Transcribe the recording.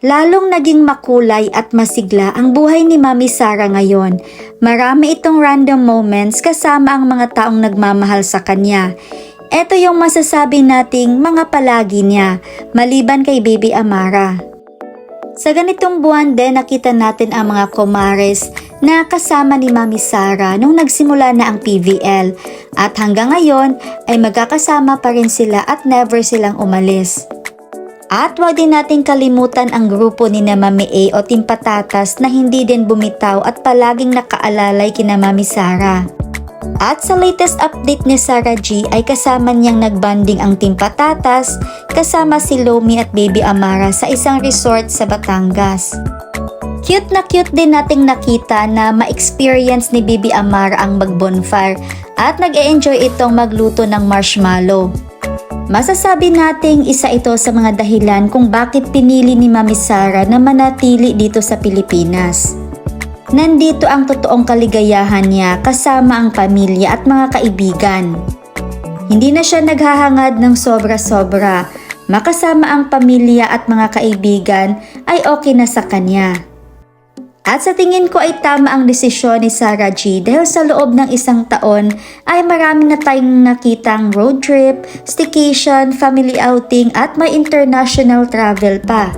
Lalong naging makulay at masigla ang buhay ni Mami Sara ngayon. Marami itong random moments kasama ang mga taong nagmamahal sa kanya. Ito yung masasabi nating mga palagi niya, maliban kay Baby Amara. Sa ganitong buwan din nakita natin ang mga komares na kasama ni Mami Sara nung nagsimula na ang PVL at hanggang ngayon ay magkakasama pa rin sila at never silang umalis. At wag din nating kalimutan ang grupo ni na Mami A o Team Patatas na hindi din bumitaw at palaging nakaalalay kina Mami Sara. At sa latest update ni Sarah G ay kasama niyang nagbanding ang Team Patatas kasama si Lomi at Baby Amara sa isang resort sa Batangas. Cute na cute din nating nakita na ma-experience ni Baby Amara ang mag-bonfire at nag-e-enjoy itong magluto ng marshmallow. Masasabi nating isa ito sa mga dahilan kung bakit pinili ni Mami Sara na manatili dito sa Pilipinas. Nandito ang totoong kaligayahan niya kasama ang pamilya at mga kaibigan. Hindi na siya naghahangad ng sobra-sobra. Makasama ang pamilya at mga kaibigan ay okay na sa kanya. At sa tingin ko ay tama ang desisyon ni Sarah G dahil sa loob ng isang taon ay marami na tayong nakitang road trip, staycation, family outing at may international travel pa.